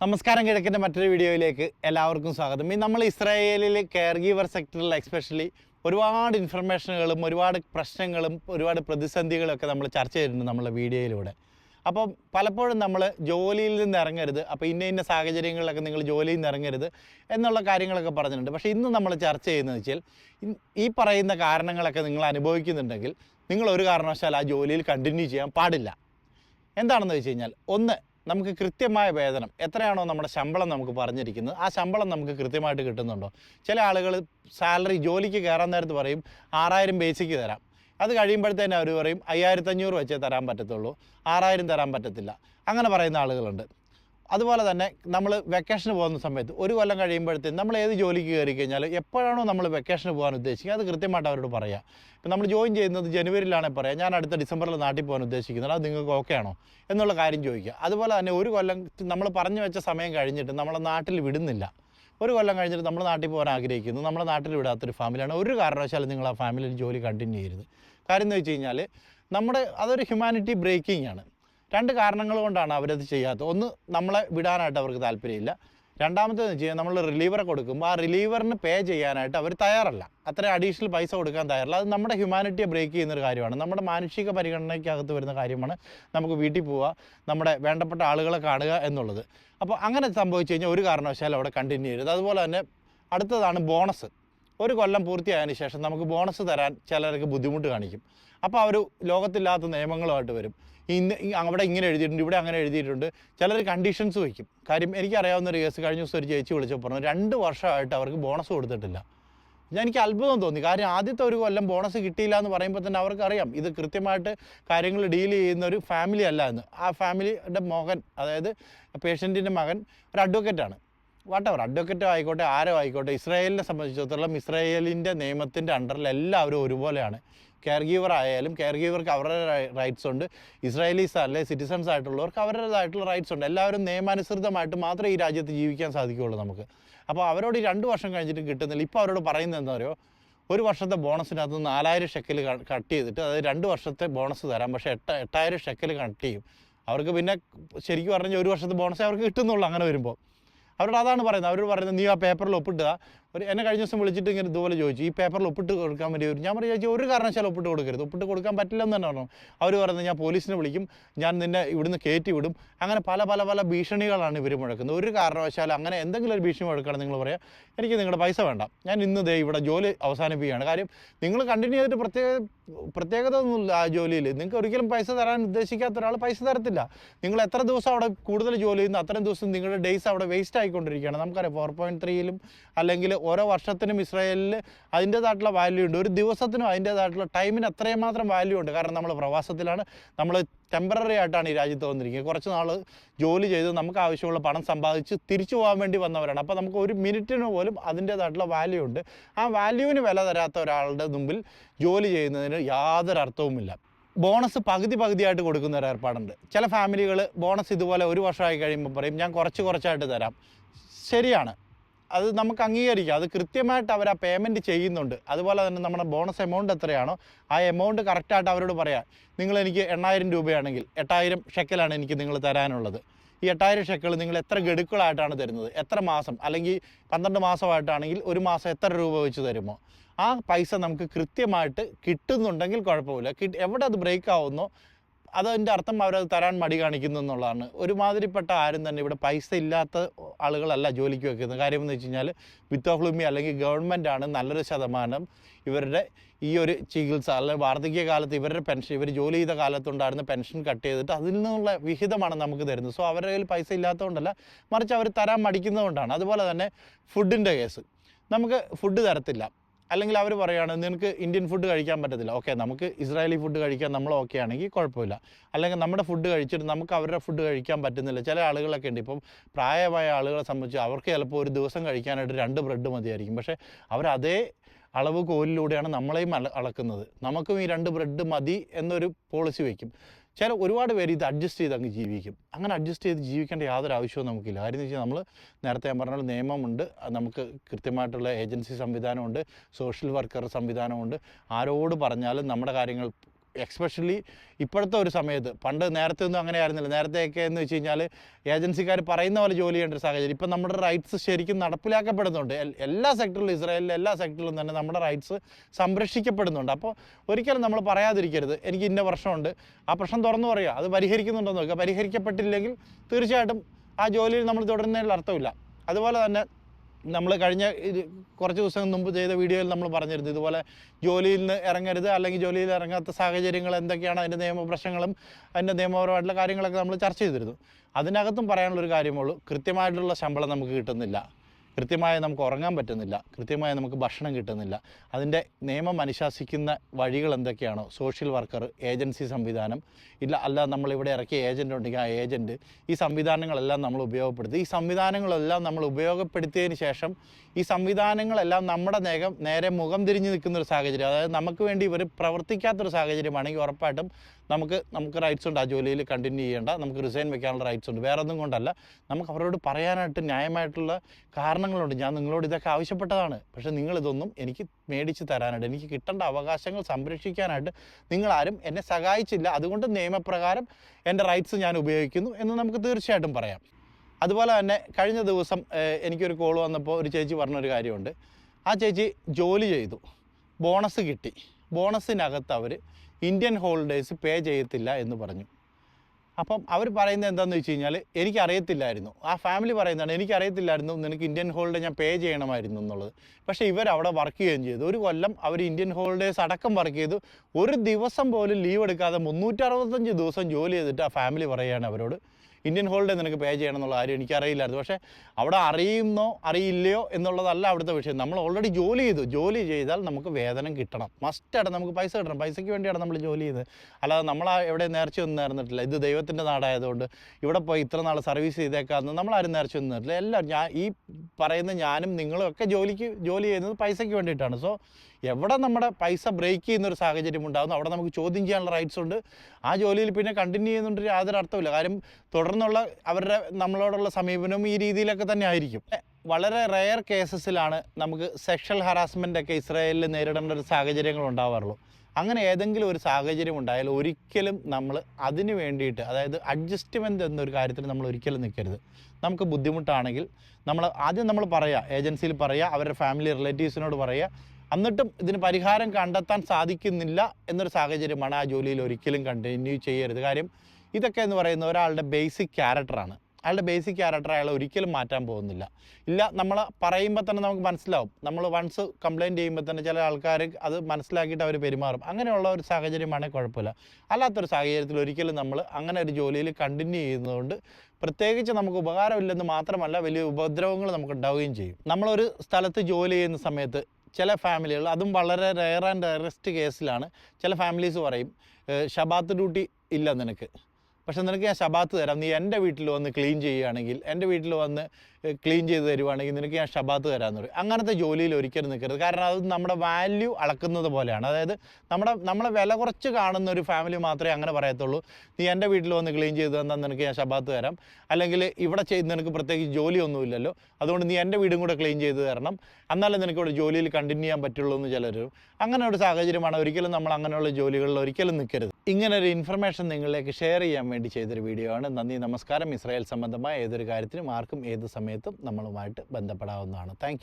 നമസ്കാരം കിഴക്കിന്റെ മറ്റൊരു വീഡിയോയിലേക്ക് എല്ലാവർക്കും സ്വാഗതം. ഈ നമ്മൾ ഇസ്രായേലിൽ കെയർ ഗീവർ സെക്ടറിൽ എക്സ്പെഷ്യലി ഒരുപാട് ഇൻഫർമേഷനുകളും ഒരുപാട് പ്രശ്നങ്ങളും ഒരുപാട് പ്രതിസന്ധികളൊക്കെ നമ്മൾ ചർച്ച ചെയ്തിട്ടുണ്ട് നമ്മളെ വീഡിയോയിലൂടെ. അപ്പം പലപ്പോഴും നമ്മൾ ജോലിയിൽ നിന്ന് ഇറങ്ങരുത് അപ്പോൾ ഇന്ന ഇന്ന സാഹചര്യങ്ങളിലൊക്കെ നിങ്ങൾ ജോലിയിൽ നിന്ന് ഇറങ്ങരുത് എന്നുള്ള കാര്യങ്ങളൊക്കെ പറഞ്ഞിട്ടുണ്ട്. പക്ഷേ ഇന്ന് നമ്മൾ ചർച്ച ചെയ്യുന്നത് വെച്ചാൽ ഈ പറയുന്ന കാരണങ്ങളൊക്കെ നിങ്ങൾ അനുഭവിക്കുന്നുണ്ടെങ്കിൽ നിങ്ങൾ ഒരു കാരണവശാൽ ആ ജോലിയിൽ കണ്ടിന്യൂ ചെയ്യാൻ പാടില്ല. എന്താണെന്ന് വെച്ച് കഴിഞ്ഞാൽ ഒന്ന് നമുക്ക് കൃത്യമായ വേതനം. എത്രയാണോ നമ്മുടെ ശമ്പളം നമുക്ക് പറഞ്ഞിരിക്കുന്നത്. ആ ശമ്പളം നമുക്ക് കൃത്യമായിട്ട് കിട്ടുന്നുണ്ടോ? ചില ആളുകൾ സാലറി ജോലിക്ക് കയറാൻ നേരത്ത് പറയും ആറായിരം ബേസിക്ക് തരാം. അത് കഴിയുമ്പോഴത്തേനും അവർ പറയും അയ്യായിരത്തഞ്ഞൂറ് വെച്ചേ തരാൻ പറ്റത്തുള്ളൂ. ആറായിരം തരാൻ പറ്റത്തില്ല. അങ്ങനെ പറയുന്ന ആളുകളുണ്ട്. അതുപോലെ തന്നെ നമ്മൾ വെക്കേഷന് പോകുന്ന സമയത്ത് ഒരു കൊല്ലം കഴിയുമ്പോഴത്തേക്കും നമ്മൾ ഏത് ജോലിക്ക് കയറി കഴിഞ്ഞാൽ എപ്പോഴാണോ നമ്മൾ വെക്കേഷന് പോകാൻ ഉദ്ദേശിക്കുന്നത് അത് കൃത്യമായിട്ട് അവരോട് പറയാം. ഇപ്പം നമ്മൾ ജോയിൻ ചെയ്യുന്നത് ജനുവരിയിലാണെങ്കിൽ പറയാം. ഞാൻ അടുത്ത ഡിസംബറിൽ നാട്ടിൽ പോകാൻ ഉദ്ദേശിക്കുന്നത് അത് നിങ്ങൾക്ക് ഓക്കെ ആണോ? എന്നുള്ള കാര്യം ചോദിക്കുക. അതുപോലെ തന്നെ ഒരു കൊല്ലം നമ്മൾ പറഞ്ഞു വെച്ച സമയം കഴിഞ്ഞിട്ട് നമ്മളെ നാട്ടിൽ വിടുന്നില്ല. ഒരു കൊല്ലം കഴിഞ്ഞിട്ട് നമ്മൾ നാട്ടിൽ പോകാൻ ആഗ്രഹിക്കുന്നു. നമ്മളെ നാട്ടിൽ വിടാത്തൊരു ഫാമിലിയാണ്. ഒരു കാരണവശാലും നിങ്ങൾ ആ ഫാമിലിയിൽ ജോലി കണ്ടിന്യൂ ചെയ്യരുത്. കാര്യം എന്ന് വെച്ച് കഴിഞ്ഞാൽ നമ്മുടെ അതൊരു ഹ്യൂമാനിറ്റി ബ്രേക്കിംഗ് ആണ്. രണ്ട് കാരണങ്ങൾ കൊണ്ടാണ് അവരത് ചെയ്യാത്തത്. ഒന്ന് നമ്മളെ വിടാനായിട്ട് അവർക്ക് താല്പര്യമില്ല. രണ്ടാമത്തേന്ന് വെച്ച് കഴിഞ്ഞാൽ നമ്മൾ റിലീവറെ കൊടുക്കുമ്പോൾ ആ റിലീവറിന് പേ ചെയ്യാനായിട്ട് അവർ തയ്യാറല്ല. അത്ര അഡീഷണൽ പൈസ കൊടുക്കാൻ തയ്യാറല്ല. അത് നമ്മുടെ ഹ്യൂമാനിറ്റിയെ ബ്രേക്ക് ചെയ്യുന്നൊരു കാര്യമാണ്. നമ്മുടെ മാനുഷിക പരിഗണനയ്ക്കകത്ത് വരുന്ന കാര്യമാണ് നമുക്ക് വീട്ടിൽ പോവുക നമ്മുടെ വേണ്ടപ്പെട്ട ആളുകളെ കാണുക എന്നുള്ളത്. അപ്പോൾ അങ്ങനെ സംഭവിച്ചു കഴിഞ്ഞാൽ ഒരു കാരണവശാലും അവിടെ കണ്ടിന്യൂ ചെയ്യരുത്. അതുപോലെ തന്നെ അടുത്തതാണ് ബോണസ് ഒരു കൊല്ലം പൂർത്തിയായതിനു ശേഷം നമുക്ക് ബോണസ് തരാൻ ചിലർക്ക് ബുദ്ധിമുട്ട് കാണിക്കും. അപ്പോൾ അവർ ലോകത്തില്ലാത്ത നിയമങ്ങളുമായിട്ട് വരും. ഇന്ന് അവിടെ ഇങ്ങനെ എഴുതിയിട്ടുണ്ട് ഇവിടെ അങ്ങനെ എഴുതിയിട്ടുണ്ട്. ചിലർ കണ്ടീഷൻസ് വയ്ക്കും. കാര്യം എനിക്കറിയാവുന്ന ഒരു കേസ് കഴിഞ്ഞ ദിവസം ഒരു ചേച്ചി വിളിച്ചപ്പോൾ പറഞ്ഞു രണ്ട് വർഷമായിട്ട് അവർക്ക് ബോണസ് കൊടുത്തിട്ടില്ല. ഞാൻ എനിക്ക് അത്ഭുതം തോന്നി. കാര്യം ആദ്യത്തെ ഒരു കൊല്ലം ബോണസ് കിട്ടിയില്ല എന്ന് പറയുമ്പോൾ തന്നെ അവർക്കറിയാം. ഇത് കൃത്യമായിട്ട് കാര്യങ്ങൾ ഡീൽ ചെയ്യുന്ന ഒരു ഫാമിലി അല്ല എന്ന്. ആ ഫാമിലിയുടെ മകൻ അതായത് പേഷ്യന്റിന്റെ മകൻ ഒരു അഡ്വക്കേറ്റാണ് വാട്ടവർ അഡ്വക്കറ്റോ ആയിക്കോട്ടെ ആരോ ആയിക്കോട്ടെ ഇസ്രായേലിനെ സംബന്ധിച്ചിടത്തോളം ഇസ്രായേലിന്റെ നിയമത്തിന്റെ അണ്ടറിൽ എല്ലാവരും ഒരുപോലെയാണ്. കെയർ ഗീവർ ആയാലും കെയർ ഗീവർക്ക് അവരുടെ റൈറ്റ്സ് ഉണ്ട്. ഇസ്രായേലീസ് അല്ലെ സിറ്റിസൺസ് ആയിട്ടുള്ളവർക്ക് അവരുടേതായിട്ടുള്ള റൈറ്റ്സ് ഉണ്ട്. എല്ലാവരും നിയമാനുസൃതമായിട്ട് മാത്രമേ ഈ രാജ്യത്ത് ജീവിക്കാൻ സാധിക്കുകയുള്ളൂ നമുക്ക്. അപ്പോൾ അവരോട് ഈ രണ്ട് വർഷം കഴിഞ്ഞിട്ടും കിട്ടുന്നില്ല. ഇപ്പോൾ അവരോട് പറയുന്നത് എന്താ പറയുക ഒരു വർഷത്തെ ബോണസിനകത്ത് നാലായിരം ഷെക്കൽ കട്ട് ചെയ്തിട്ട് അതായത് രണ്ട് വർഷത്തെ ബോണസ് തരാം. പക്ഷേ എട്ട എട്ടായിരം ഷെക്കൽ കട്ട് ചെയ്യും. അവർക്ക് പിന്നെ ശരിക്കും പറഞ്ഞാൽ ഒരു വർഷത്തെ ബോണസ് അവർക്ക് കിട്ടുന്നുള്ളൂ അങ്ങനെ വരുമ്പോൾ അവരോട് അതാണ് പറയുന്നത്. അവരോട് പറയുന്നത് നീ ആ പേപ്പറിൽ ഒപ്പിട്ടുക ഒരു എന്നെ കഴിഞ്ഞ ദിവസം വിളിച്ചിട്ട് ഇങ്ങനെ ഇതുപോലെ ചോദിച്ചു. ഈ പേപ്പറിൽ ഒപ്പിട്ട് കൊടുക്കാൻ വേണ്ടി വരും. ഞാൻ പറഞ്ഞു ഒരു കാരണവശാലും ഒപ്പിട്ട് കൊടുക്കരുത്. ഒപ്പിട്ട് കൊടുക്കാൻ പറ്റില്ലെന്ന് തന്നെ പറഞ്ഞു. അവർ പറഞ്ഞു ഞാൻ പോലീസിനെ വിളിക്കും. ഞാൻ നിന്നെ ഇവിടുന്ന് കയറ്റി വിടും. അങ്ങനെ പല പല പല ഭീഷണികളാണ് ഇവർ മുഴക്കുന്നത്. ഒരു കാരണവശാലും അങ്ങനെ എന്തെങ്കിലും ഒരു ഭീഷണി മുഴക്കുകയാണ് നിങ്ങൾ പറയാം എനിക്ക് നിങ്ങളുടെ പൈസ വേണ്ട. ഞാൻ ഇന്ന് ദേ ഇവിടെ ജോലി അവസാനിപ്പിക്കുകയാണ്. കാര്യം നിങ്ങൾ കണ്ടിന്യൂ ചെയ്തിട്ട് പ്രത്യേക പ്രത്യേകത ഒന്നുമില്ല ആ ജോലിയിൽ. നിങ്ങൾക്ക് ഒരിക്കലും പൈസ തരാൻ ഉദ്ദേശിക്കാത്ത ഒരാൾ പൈസ തരത്തില്ല. നിങ്ങൾ എത്ര ദിവസം അവിടെ കൂടുതൽ ജോലി ചെയ്യുന്നു അത്രയും ദിവസം നിങ്ങളുടെ ഡേയ്സ് അവിടെ വേസ്റ്റ് ആയിക്കൊണ്ടിരിക്കുകയാണ്. നമുക്കറിയാം ഫോർ പോയിന്റ് ത്രീയിലും അല്ലെങ്കിൽ ഓരോ വർഷത്തിനും ഇസ്രായേലിൽ അതിന്റേതായിട്ടുള്ള വാല്യൂ ഉണ്ട്. ഒരു ദിവസത്തിനും അതിന്റേതായിട്ടുള്ള ടൈമിന് അത്രയും മാത്രം വാല്യൂ ഉണ്ട്. കാരണം നമ്മൾ പ്രവാസത്തിലാണ്. നമ്മൾ ടെമ്പററി ആയിട്ടാണ് ഈ രാജ്യത്ത് വന്നിരിക്കുന്നത്. കുറച്ച് നാൾ ജോലി ചെയ്ത് നമുക്ക് ആവശ്യമുള്ള പണം സമ്പാദിച്ച് തിരിച്ചു പോകാൻ വേണ്ടി വന്നവരാണ്. അപ്പോൾ നമുക്ക് ഒരു മിനിറ്റിന് പോലും അതിന്റേതായിട്ടുള്ള വാല്യൂ ഉണ്ട്. ആ വാല്യൂവിന് വില തരാത്ത ഒരാളുടെ മുമ്പിൽ ജോലി ചെയ്യുന്നതിന് യാതൊരു അർത്ഥവുമില്ല. ബോണസ് പകുതി പകുതിയായിട്ട് കൊടുക്കുന്ന ഒരു ഏർപ്പാടുണ്ട്. ചില ഫാമിലികൾ ബോണസ് ഇതുപോലെ ഒരു വർഷമായി കഴിയുമ്പോൾ പറയും ഞാൻ കുറച്ച് കുറച്ചായിട്ട് തരാം. ശരിയാണ്. അത് നമുക്ക് അംഗീകരിക്കാം. അത് കൃത്യമായിട്ട് അവർ ആ പേയ്മെന്റ് ചെയ്യുന്നുണ്ട്. അതുപോലെ തന്നെ നമ്മുടെ ബോണസ് എമൗണ്ട് എത്രയാണോ ആ എമൗണ്ട് കറക്റ്റായിട്ട് അവരോട് പറയാം. നിങ്ങൾ എനിക്ക് എണ്ണായിരം രൂപയാണെങ്കിൽ എട്ടായിരം ഷെക്കലാണ് എനിക്ക് നിങ്ങൾ തരാനുള്ളത്. ഈ എട്ടായിരം ഷെക്കൾ നിങ്ങൾ എത്ര ഗഡുക്കളായിട്ടാണ് തരുന്നത്? എത്ര മാസം? അല്ലെങ്കിൽ പന്ത്രണ്ട് മാസമായിട്ടാണെങ്കിൽ ഒരു മാസം എത്ര രൂപ വെച്ച് തരുമോ? ആ പൈസ നമുക്ക് കൃത്യമായിട്ട് കിട്ടുന്നുണ്ടെങ്കിൽ കുഴപ്പമില്ല. കിട്ട് എവിടെ അത് ബ്രേക്ക് ആവുന്നോ അതിന്റെ അർത്ഥം അവരത് തരാൻ മടി കാണിക്കുന്നു എന്നുള്ളതാണ്. ഒരുമാതിരിപ്പെട്ട ആരും തന്നെ ഇവിടെ പൈസ ഇല്ലാത്ത ആളുകളല്ല ജോലിക്ക് വെക്കുന്നത്. കാര്യം എന്ന് വെച്ച് കഴിഞ്ഞാൽ വിത്ത് ഓഫ് ലുമി അല്ലെങ്കിൽ ഗവൺമെന്റാണ് നല്ലൊരു ശതമാനം ഇവരുടെ ഈ ഒരു ചികിത്സ അല്ലെങ്കിൽ വാർദ്ധക്യ കാലത്ത് ഇവരുടെ പെൻഷൻ ഇവർ ജോലി ചെയ്ത കാലത്തുണ്ടായിരുന്ന പെൻഷൻ കട്ട് ചെയ്തിട്ട് അതിൽ നിന്നുള്ള വിഹിതമാണ് നമുക്ക് തരുന്നത്. സോ അവരുടെ കയ്യിൽ പൈസ ഇല്ലാത്തതുകൊണ്ടല്ല മറിച്ച് അവർ തരാൻ മടിക്കുന്നതുകൊണ്ടാണ്. അതുപോലെ തന്നെ ഫുഡിന്റെ കേസ്. നമുക്ക് ഫുഡ് തരത്തില്ല. അല്ലെങ്കിൽ അവർ പറയുകയാണ് നിനക്ക് ഇന്ത്യൻ ഫുഡ് കഴിക്കാൻ പറ്റത്തില്ല. ഓക്കെ നമുക്ക് ഇസ്രായേലി ഫുഡ് കഴിക്കാൻ നമ്മൾ ഓക്കെ ആണെങ്കിൽ കുഴപ്പമില്ല. അല്ലെങ്കിൽ നമ്മുടെ ഫുഡ് കഴിച്ചിട്ട് നമുക്ക് അവരുടെ ഫുഡ് കഴിക്കാൻ പറ്റുന്നില്ല. ചില ആളുകളൊക്കെ ഉണ്ട്. ഇപ്പം പ്രായമായ ആളുകളെ സംബന്ധിച്ച് അവർക്ക് ചിലപ്പോൾ ഒരു ദിവസം കഴിക്കാനായിട്ട് രണ്ട് ബ്രെഡ് മതിയായിരിക്കും. പക്ഷേ അവരതേ അളവ് കോലിലൂടെയാണ് നമ്മളെയും അള അളക്കുന്നത്. നമുക്കും ഈ രണ്ട് ബ്രെഡ് മതി എന്നൊരു പോളിസി വയ്ക്കും. ചില ഒരുപാട് പേര് ഇത് അഡ്ജസ്റ്റ് ചെയ്ത് അങ്ങ് ജീവിക്കും. അങ്ങനെ അഡ്ജസ്റ്റ് ചെയ്ത് ജീവിക്കേണ്ട യാതൊരു ആവശ്യവും നമുക്കില്ല. കാര്യം എന്ന് വെച്ചാൽ നമ്മൾ നേരത്തെ ഞാൻ പറഞ്ഞ നിയമമുണ്ട്. നമുക്ക് കൃത്യമായിട്ടുള്ള ഏജൻസി സംവിധാനമുണ്ട്. സോഷ്യൽ വർക്കർ സംവിധാനമുണ്ട്. ആരോട് പറഞ്ഞാലും നമ്മുടെ കാര്യങ്ങൾ എക്സ്പെഷ്യലി ഇപ്പോഴത്തെ ഒരു സമയത്ത്. പണ്ട് നേരത്തെ ഒന്നും അങ്ങനെ ആയിരുന്നില്ല. നേരത്തെയൊക്കെ എന്ന് വെച്ച് കഴിഞ്ഞാൽ ഏജൻസിക്കാർ പറയുന്ന പോലെ ജോലി ചെയ്യേണ്ട ഒരു സാഹചര്യം. ഇപ്പം നമ്മുടെ റൈറ്റ്സ് ശരിക്കും നടപ്പിലാക്കപ്പെടുന്നുണ്ട്. എല്ലാ സെക്ടറിലും ഇസ്രായേലിലെ എല്ലാ സെക്ടറിലും തന്നെ നമ്മുടെ റൈറ്റ്സ് സംരക്ഷിക്കപ്പെടുന്നുണ്ട്. അപ്പോൾ ഒരിക്കലും നമ്മൾ പറയാതിരിക്കരുത്. എനിക്ക് ഇന്ന പ്രശ്നമുണ്ട്. ആ പ്രശ്നം തുറന്നു പറയുക. അത് പരിഹരിക്കുന്നുണ്ടോ നോക്കുക. പരിഹരിക്കപ്പെട്ടില്ലെങ്കിൽ തീർച്ചയായിട്ടും ആ ജോലിയിൽ നമ്മൾ തുടരുന്നതിൽ അർത്ഥമില്ല. അതുപോലെ തന്നെ നമ്മൾ കഴിഞ്ഞ കുറച്ച് ദിവസം മുമ്പ് ചെയ്ത വീഡിയോയിൽ നമ്മൾ പറഞ്ഞിരുന്നു. ഇതുപോലെ ജോലിയിൽ നിന്ന് ഇറങ്ങരുത് അല്ലെങ്കിൽ ജോലിയിൽ ഇറങ്ങാത്ത സാഹചര്യങ്ങൾ എന്തൊക്കെയാണ് അതിന്റെ നിയമപ്രശ്നങ്ങളും അതിന്റെ നിയമപരമായിട്ടുള്ള കാര്യങ്ങളൊക്കെ നമ്മൾ ചർച്ച ചെയ്തിരുന്നു. അതിനകത്തും പറയാനുള്ളൊരു കാര്യമുള്ളൂ കൃത്യമായിട്ടുള്ള ശമ്പളം നമുക്ക് കിട്ടുന്നില്ല. കൃത്യമായി നമുക്ക് ഉറങ്ങാൻ പറ്റുന്നില്ല. കൃത്യമായി നമുക്ക് ഭക്ഷണം കിട്ടുന്നില്ല. അതിന്റെ നിയമം അനുശാസിക്കുന്ന വഴികൾ എന്തൊക്കെയാണോ? സോഷ്യൽ വർക്കർ ഏജൻസി സംവിധാനം. ഇല്ല അല്ല നമ്മളിവിടെ ഇറക്കിയ ഏജന്റ് ഉണ്ടെങ്കിൽ ആ ഏജന്റ് ഈ സംവിധാനങ്ങളെല്ലാം നമ്മൾ ഉപയോഗപ്പെടുത്തി. ഈ സംവിധാനങ്ങളെല്ലാം നമ്മൾ ഉപയോഗപ്പെടുത്തിയതിന് ശേഷം ഈ സംവിധാനങ്ങളെല്ലാം നമ്മുടെ നേഗം നേരെ മുഖം തിരിഞ്ഞ് നിൽക്കുന്ന ഒരു സാഹചര്യം. അതായത് നമുക്ക് വേണ്ടി ഇവർ പ്രവർത്തിക്കാത്തൊരു സാഹചര്യമാണെങ്കിൽ ഉറപ്പായിട്ടും നമുക്ക് നമുക്ക് റൈറ്റ്സ് ഉണ്ട് ആ ജോലിയിൽ കണ്ടിന്യൂ ചെയ്യേണ്ട. നമുക്ക് റിസൈൻ വെക്കാനുള്ള റൈറ്റ്സ് ഉണ്ട്. വേറെ ഒന്നും കൊണ്ടല്ല. നമുക്ക് അവരോട് പറയാനായിട്ട് ന്യായമായിട്ടുള്ള കാരണങ്ങളുണ്ട്. ഞാൻ നിങ്ങളോട് ഇതൊക്കെ ആവശ്യപ്പെട്ടതാണ്. പക്ഷേ നിങ്ങളിതൊന്നും എനിക്ക് മേടിച്ച് തരാനായിട്ട് എനിക്ക് കിട്ടേണ്ട അവകാശങ്ങൾ സംരക്ഷിക്കാനായിട്ട് നിങ്ങളാരും എന്നെ സഹായിച്ചില്ല. അതുകൊണ്ട് നിയമപ്രകാരം എന്റെ റൈറ്റ്സ് ഞാൻ ഉപയോഗിക്കുന്നു എന്ന് നമുക്ക് തീർച്ചയായിട്ടും പറയാം. അതുപോലെ തന്നെ കഴിഞ്ഞ ദിവസം എനിക്കൊരു കോൾ വന്നപ്പോൾ ഒരു ചേച്ചി പറഞ്ഞൊരു കാര്യമുണ്ട്. ആ ചേച്ചി ജോലി ചെയ്തു. ബോണസ് കിട്ടി. ബോണസിനകത്ത് അവർ ഇന്ത്യൻ ഹോളിഡേയ്സ് പേ ചെയ്യത്തില്ല എന്ന് പറഞ്ഞു. അപ്പം അവർ പറയുന്നത് എന്താണെന്ന് വെച്ച് കഴിഞ്ഞാൽ എനിക്കറിയത്തില്ലായിരുന്നു. ആ ഫാമിലി പറയുന്നതാണ് എനിക്കറിയത്തില്ലായിരുന്നു നിനക്ക് ഇന്ത്യൻ ഹോളിഡേ ഞാൻ പേ ചെയ്യണമായിരുന്നു എന്നുള്ളത്. പക്ഷേ ഇവരവിടെ വർക്ക് ചെയ്യുകയും ചെയ്തു. ഒരു കൊല്ലം അവർ ഇന്ത്യൻ ഹോളിഡേയ്സ് അടക്കം വർക്ക് ചെയ്തു. ഒരു ദിവസം പോലും ലീവ് എടുക്കാതെ മുന്നൂറ്ററുപത്തഞ്ച് ദിവസം ജോലി ചെയ്തിട്ട് ആ ഫാമിലി പറയുകയാണ് അവരോട്. ഇന്ത്യൻ ഹോളിഡേ നിനക്ക് പേ ചെയ്യണം എന്നുള്ള കാര്യം എനിക്കറിയില്ലായിരുന്നു. പക്ഷേ അവിടെ അറിയുന്നോ അറിയില്ലയോ എന്നുള്ളതല്ല അവിടുത്തെ വിഷയം. നമ്മൾ ഓൾറെഡി ജോലി ചെയ്തു. ജോലി ചെയ്താൽ നമുക്ക് വേതനം കിട്ടണം. മസ്റ്റായിട്ട് നമുക്ക് പൈസ കിട്ടണം. പൈസയ്ക്ക് വേണ്ടിയാണ് നമ്മൾ ജോലി ചെയ്തത് അല്ലാതെ നമ്മൾ എവിടെ നേർച്ച ഒന്നും നേർന്നിട്ടില്ല. ഇത് ദൈവത്തിന്റെ നാടായതുകൊണ്ട് ഇവിടെ പോയി ഇത്ര നാൾ സർവീസ് ചെയ്തേക്കാമെന്ന് നമ്മളാരും നേർച്ച ഒന്നും നേരിട്ടില്ല എല്ലാം ഞാൻ ഈ പറയുന്ന ഞാനും നിങ്ങളും ഒക്കെ ജോലിക്ക് ജോലി ചെയ്യുന്നത് പൈസയ്ക്ക് വേണ്ടിയിട്ടാണ്. സോ എവിടെ നമ്മുടെ പൈസ ബ്രേക്ക് ചെയ്യുന്ന ഒരു സാഹചര്യം ഉണ്ടാകുന്നു അവിടെ നമുക്ക് ചോദ്യം ചെയ്യാനുള്ള റൈറ്റ്സ് ഉണ്ട്. ആ ജോലിയിൽ പിന്നെ കണ്ടിന്യൂ ചെയ്യുന്നുണ്ട് യാതൊരു അർത്ഥമില്ല കാര്യം തുടർന്നുള്ള അവരുടെ നമ്മളോടുള്ള സമീപനവും ഈ രീതിയിലൊക്കെ തന്നെ ആയിരിക്കും. വളരെ റെയർ കേസസിലാണ് നമുക്ക് സെക്ഷൽ ഹറാസ്മെന്റ് ഒക്കെ ഇസ്രായേലിൽ നേരിടേണ്ട ഒരു സാഹചര്യങ്ങൾ ഉണ്ടാവാറുള്ളൂ. അങ്ങനെ ഏതെങ്കിലും ഒരു സാഹചര്യം ഉണ്ടായാൽ ഒരിക്കലും നമ്മൾ അതിന് വേണ്ടിയിട്ട് അതായത് അഡ്ജസ്റ്റ്മെന്റ് എന്നൊരു കാര്യത്തിൽ നമ്മൾ ഒരിക്കലും നിൽക്കരുത്. നമുക്ക് ബുദ്ധിമുട്ടാണെങ്കിൽ നമ്മൾ ആദ്യം നമ്മൾ പറയുക ഏജൻസിയിൽ പറയുക അവരുടെ ഫാമിലി റിലേറ്റീവ്സിനോട് പറയുക എന്നിട്ടും ഇതിന് പരിഹാരം കണ്ടെത്താൻ സാധിക്കുന്നില്ല എന്നൊരു സാഹചര്യമാണ് ആ ജോലിയിൽ ഒരിക്കലും കണ്ടിന്യൂ ചെയ്യരുത്. കാര്യം ഇതൊക്കെ എന്ന് പറയുന്ന ഒരാളുടെ ബേസിക് ക്യാരക്ടറാണ് അയാളുടെ ബേസിക് ക്യാരക്ടർ അയാൾ ഒരിക്കലും മാറ്റാൻ പോകുന്നില്ല. ഇല്ല നമ്മൾ പറയുമ്പോൾ തന്നെ നമുക്ക് മനസ്സിലാവും. നമ്മൾ വൺസ് കംപ്ലയിന്റ് ചെയ്യുമ്പോൾ തന്നെ ചില ആൾക്കാർ അത് മനസ്സിലാക്കിയിട്ട് അവർ പെരുമാറും. അങ്ങനെയുള്ള ഒരു സാഹചര്യമാണെങ്കിൽ കുഴപ്പമില്ല. അല്ലാത്തൊരു സാഹചര്യത്തിൽ ഒരിക്കലും നമ്മൾ അങ്ങനെ ഒരു ജോലിയിൽ കണ്ടിന്യൂ ചെയ്യുന്നതുകൊണ്ട് പ്രത്യേകിച്ച് നമുക്ക് ഉപകാരമില്ലെന്ന് മാത്രമല്ല വലിയ ഉപദ്രവങ്ങൾ നമുക്ക് ഉണ്ടാവുകയും ചെയ്യും. നമ്മളൊരു സ്ഥലത്ത് ജോലി ചെയ്യുന്ന സമയത്ത് ചില ഫാമിലികൾ അതും വളരെ റെയർ ആൻഡ് റെയറസ്റ്റ് കേസിലാണ്. ചില ഫാമിലീസ് പറയും "ഏഹ് ഷബാത്ത് ഡ്യൂട്ടി ഇല്ല നിനക്ക്. പക്ഷെ നിനക്ക് ഞാൻ ഷബാത്ത് തരാം. നീ എന്റെ വീട്ടിൽ വന്ന് ക്ലീൻ ചെയ്യുകയാണെങ്കിൽ എന്റെ വീട്ടിൽ വന്ന് ക്ലീൻ ചെയ്ത് തരുവാണെങ്കിൽ നിനക്ക് ഞാൻ ഷബാത്ത് തരാമെന്ന് പറയും. അങ്ങനത്തെ ജോലിയിൽ ഒരിക്കലും നിൽക്കരുത്. കാരണം അത് നമ്മുടെ വാല്യൂ അളക്കുന്നത് പോലെയാണ്. അതായത് നമ്മുടെ നമ്മളെ വില കുറച്ച് കാണുന്ന ഒരു ഫാമിലി മാത്രമേ അങ്ങനെ പറയത്തുള്ളൂ. നീ എന്റെ വീട്ടിൽ വന്ന് ക്ലീൻ ചെയ്ത് തന്നാൽ നിനക്ക് ഞാൻ ഷബാത്ത് തരാം. അല്ലെങ്കിൽ ഇവിടെ ചെയ്ത് നിനക്ക് പ്രത്യേകിച്ച് ജോലിയൊന്നുമില്ലല്ലോ അതുകൊണ്ട് നീ എന്റെ വീടും കൂടെ ക്ലീൻ ചെയ്ത് തരണം. എന്നാലേ നിനക്ക് ഇവിടെ ജോലിയിൽ കണ്ടിന്യൂ ചെയ്യാൻ പറ്റുള്ളൂ എന്ന് ചിലർ അങ്ങനെ ഒരു സാഹചര്യമാണ് ഒരിക്കലും നമ്മൾ അങ്ങനെയുള്ള ജോലികളിൽ ഒരിക്കലും നിൽക്കരുത്. ഇങ്ങനെ ഒരു ഇൻഫർമേഷൻ നിങ്ങളിലേക്ക് ഷെയർ ചെയ്യാൻ വേണ്ടി ചെയ്തൊരു വീഡിയോ ആണ്. നന്ദി നമസ്കാരം. ഇസ്രായേൽ സംബന്ധമായ ഏതൊരു കാര്യത്തിനും ആർക്കും ഏത് സമയത്തും നമ്മളുമായിട്ട് ബന്ധപ്പെടാവുന്നതാണ്. താങ്ക്